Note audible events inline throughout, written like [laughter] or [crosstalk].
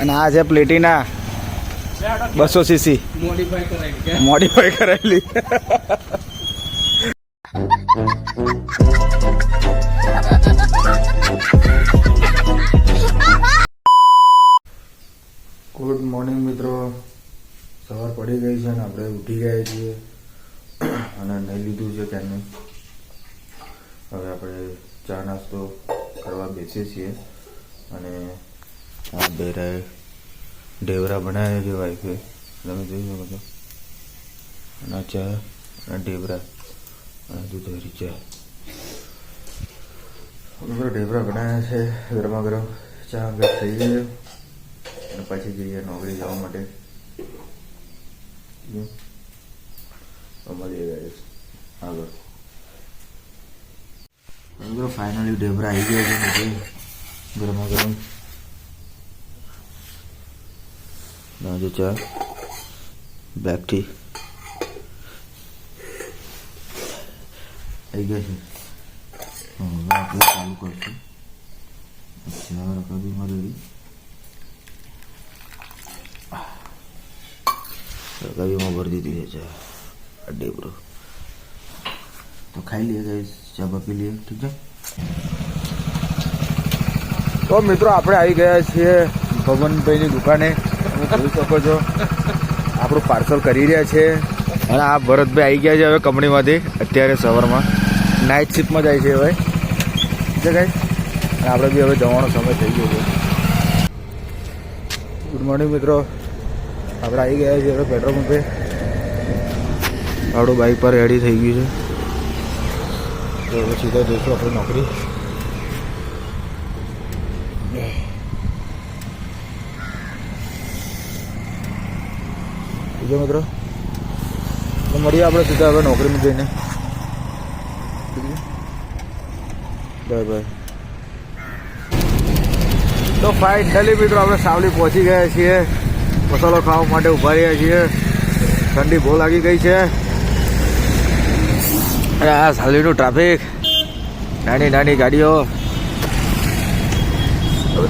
અને આ છે પ્લેટિના બસો સીસી મોડિફાઈ કરાવી કે? ગુડ મોર્નિંગ મિત્રો. સવાર પડી ગઈ છે અને આપણે ઉઠી ગયા છીએ. અને નહીં લીધું છે ક્યાંનું હવે આપણે ચા નાસ્તો કરવા બેસીએ છીએ. અને આ બેરાએ ઢેવરા બનાવ્યા છે. વાઈફે તમે જોઈ શકો છો. અને ચા અને ઢેબરા અને દૂધવાળી ચા. બધા ઢેબરા બનાવ્યા છે. ગરમા ગરમ ચા અંગે થઈ ગયો અને પછી જઈએ નોકરી જવા માટે. મળીએ guys આગળ. મિત્રો ફાઇનલી ઢેબરા આવી ગયા છે. ગરમા ગરમ ચા બ્લેક ટી આવી ગયા છે. હવે આપણે ચાલુ કરશું. ચા રકાબીમાં રેડી રકાબીમાં ભરી દીધી છે ચા ડેબરો તો ખાઈ લઈએ ગાઈસ, ચા પી લઈએ. ઠીક છે? તો મિત્રો, આપણે આવી ગયા છીએ ભવનભાઈની દુકાને. તમે જોઈ શકો છો. આપણું પાર્સલ કરી રહ્યા છે. અને આ ભરતભાઈ આવી ગયા છે હવે કંપનીમાંથી અત્યારે સવારમાં. નાઇટ શિફ્ટમાં જાય છે હવે છે કાંઈ અને આપણે બી હવે જવાનો સમય થઈ ગયો છે. ગુડ મોર્નિંગ મિત્રો. આપણે આવી ગયા છીએ હવે પેટ્રોલ પંપે. આપણું બાઇક પર રેડી થઈ ગયું છે. તો સીધા જઈશું આપણી નોકરી. બીજો મિત્રો, તો મળીએ આપણે સીધા હવે નોકરીમાં જઈને. Bye bye. તો ફાઇનલી મિત્રો આપણે સાવલી પહોંચી ગયા છીએ. મસાલો ખાવા માટે ઊભા રહ્યા છીએ. ઠંડી બહુ લાગી ગઈ છે. આ સાવલીનું ટ્રાફિક નાની નાની ગાડીઓ.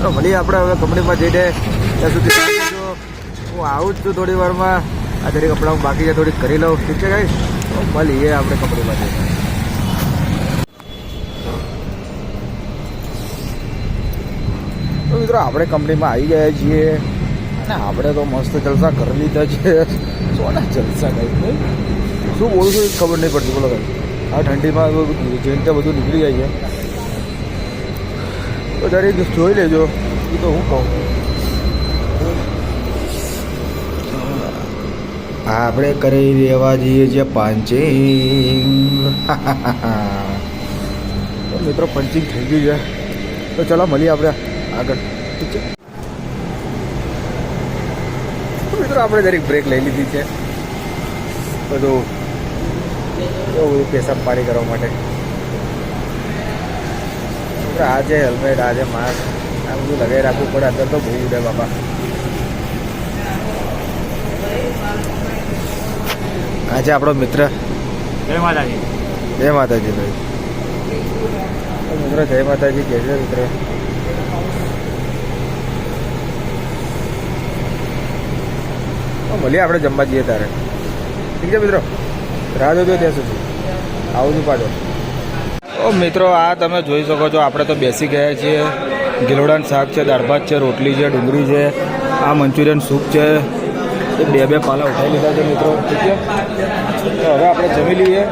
તો મળીએ આપણે હવે કંપનીમાં જઈને. ત્યાં સુધી હું આવું જ છું થોડી વારમાં. આ દરેક કપડાં બાકી છે, થોડીક કરી લઉં. ઠીક છે ગાઈસ? તો મળીએ આપણે કપડું માટે મિત્રો, આપણે કંપનીમાં આવી ગયા છીએ. અને આપણે તો મસ્ત જલસા કરી લીધા છે. સોના જલસા કઈ શું બોલું છું ખબર નહીં પડતી. બોલો કઈ આ ઠંડીમાં જેમ ત્યાં બધું નીકળી જાય છે. તો દરેક જોઈ લેજો. એ તો હું કહું. આપણે કરી લેવા જઈએ છીએ પાંચિંગ મિત્રો પંચિંગ થઈ ગયું છે. તો ચલો, મળીએ આપણે આગળ. ઠીક છે? મિત્રો, આપણે દરેક બ્રેક લઈ લીધી છે. બધું બધું પેશાબ પાણી કરવા માટે. આજે હેલ્મેટ આ છે માસ્ક આ બધું લગાવી રાખવું પડે. અંદર તો બહુ ઉડે બાપા. આ છે આપણો મિત્ર જય માતાજી. જય માતાજી ભાઈ. મિત્ર જય માતાજી કહે છે મિત્ર. મળીએ આપણે જમવા જઈએ તારે. ઠીક છે મિત્રો? રાહ જોજો ત્યાં સુધી. આવું છું પાછો ઓ મિત્રો આ તમે જોઈ શકો છો આપણે તો બેસી ગયા છીએ. ગિલોડાનું શાક છે દાળ ભાત છે રોટલી છે ડુંગળી છે. આ મંચુરિયન સૂપ છે. એ બે બે પાલા ઉઠાવી લીધા છે મિત્રો. હવે આપણે જમી લઈએ.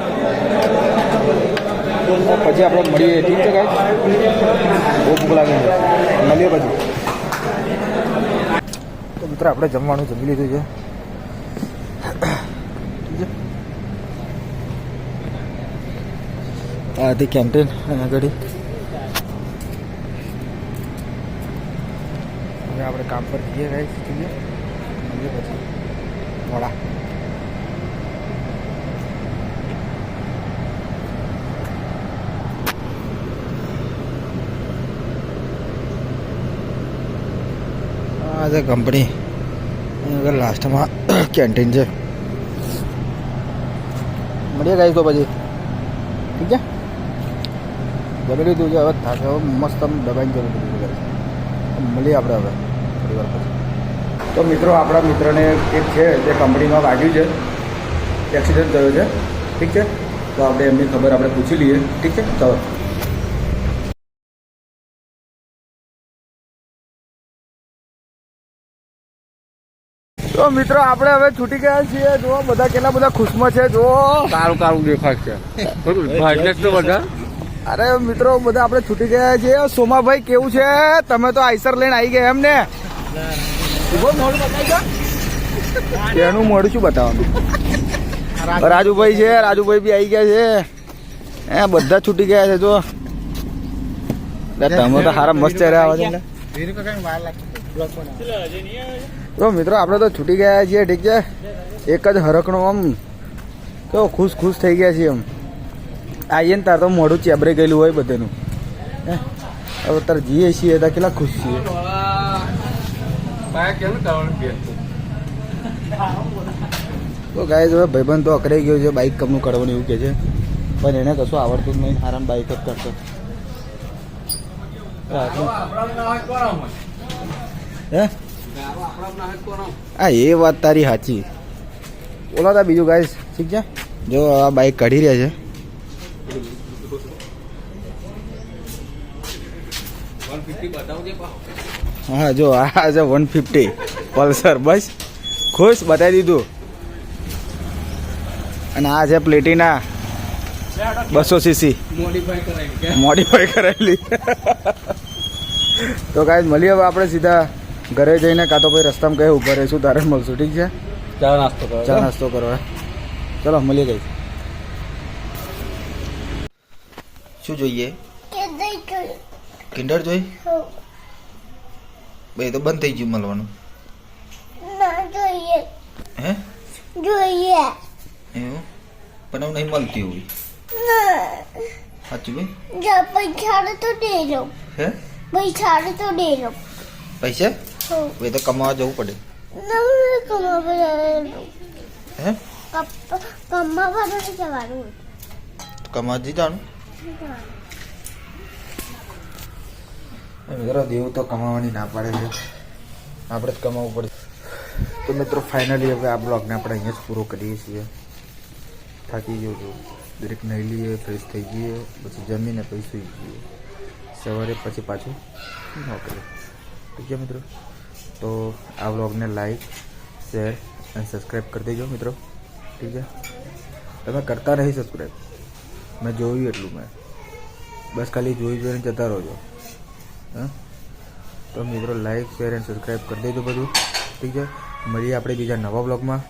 પછી આપણે મળીએ. ઠીક છે કાંઈ બહુ ભૂખ લાગે છે. મળીએ પછી. તો મિત્ર, આપણે જમવાનું જમી લીધું છે. આ હતી કેન્ટીન અહીંયા આગળ આપણે કામ પર જઈએ ઠીક છે મળીએ પછી. મોડા. આ છે કંપની આગળ લાસ્ટમાં કેન્ટીન છે. મળીએ ગાઈસ તો પછી. ઠીક છે? જમી લીધું છે, હવે થાકે મસ્ત આમ દબાઈને જમી મળીએ આપણે હવે થોડી વાર પછી. તો મિત્રો આપણા મિત્રને એક છે જે કંપનીમાં વાગ્યું છે. એક્સિડન્ટ થયો છે. ઠીક છે? તો આપણે એમની ખબર આપણે પૂછી લઈએ. ઠીક છે? ચાલો. તો મિત્રો આપણે હવે છૂટી ગયા છીએ. જો બધા કેટલા બધા ખુશમાં છે. જો કાળું કાળું દેખાય છે. બધા અરે મિત્રો બધા આપણે છૂટી ગયા છીએ. સોમાભાઈ કેવું છે? તમે તો આઈસર લઈને આવી ગયા એમ ને એનું મોડું શું બતાવવાનું? રાજુભાઈ છે, રાજુભાઈ બી આવી ગયા છે. એ બધા છૂટી ગયા છે, જો. તમે તો સારા મસ્ત રહ્યા તો મિત્રો, આપણે તો છૂટી ગયા છીએ, ઠીક છે? એક જ હરકનો આમ, તો ખુશ ખુશ થઈ ગયા છીએ આમ. આવીએ ને તાર તો મોઢું ચેબરે ગયેલું હોય બધાનું? હવે તાર જઈએ છીએ, તો કેટલા ખુશ છીએ. તો? ગાય હવે ભાઈબંધ તો અકરાઈ ગયો છે બાઇક કમનું કરવાનું એવું કે છે. પણ એને કશું આવડતું જ નહીં આરામ બાઇક જ કરતો હે? એ વાત તારી સાચી. ઓલા તા બીજું ગાય ઠીક છે? જો આ બાઇક કાઢી રહ્યા છે. હા જો આ છે વન ફિફ્ટી પલ્સર બસ. ખુશ બતાવી દીધું. અને આ છે પ્લેટિના બસો સીસી મોડિફાઈ કરાવી કરેલી. [laughs] તો કાંઈ મળીએ હવે આપણે સીધા ઘરે જઈને કાં તો ભાઈ રસ્તામાં કઈ ઊભા રહીશું તારે મળશું ઠીક છે? ચા નાસ્તો કરો. ચા નાસ્તો કરવા. ચલો મળીએ ગઈ શું જોઈએ? કિન્ડર જોઈ. ભાઈ તો બંધ થઈ ગયું મળવાનું. ના જોઈએ. હે? જોઈએ. એવું? પણ એવું નહીં મળતી હોય. ના. સાચું ભાઈ? જા પૈસા તો દે દો. હે? પૈસા તો દે દો. પૈસા? હવે તો કમાવા જવું પડે. હે? કમાવા જવાનું. કમાવા જ જાણું મિત્રો દેવ તો કમાવાની ના પાડે છે આપણે જ કમાવવું પડે તો મિત્રો ફાઇનલી હવે આ બ્લોગને આપણે અહીંયા જ પૂરો કરીએ છીએ થાકી ગયો છું દરેક નહીં લઈએ ફ્રેશ થઈ જઈએ પછી જમીને પછી સૂઈ જઈએ સવારે પછી પાછું નોકરી ઠીક છે મિત્રો તો આ બ્લોગને લાઈક શેર અને સબસ્ક્રાઈબ કરી દેજો મિત્રો ઠીક છે તમે કરતા રહી સબસ્ક્રાઈબ મેં જોયું એટલું મેં બસ ખાલી જોઈ જોઈને જતા રહો છો હા તો મિત્રો લાઈક શેર એન્ડ સબસ્ક્રાઈબ કરી દેજો બધું. ઠીક છે? મળીએ આપણે બીજા નવા બ્લોગમાં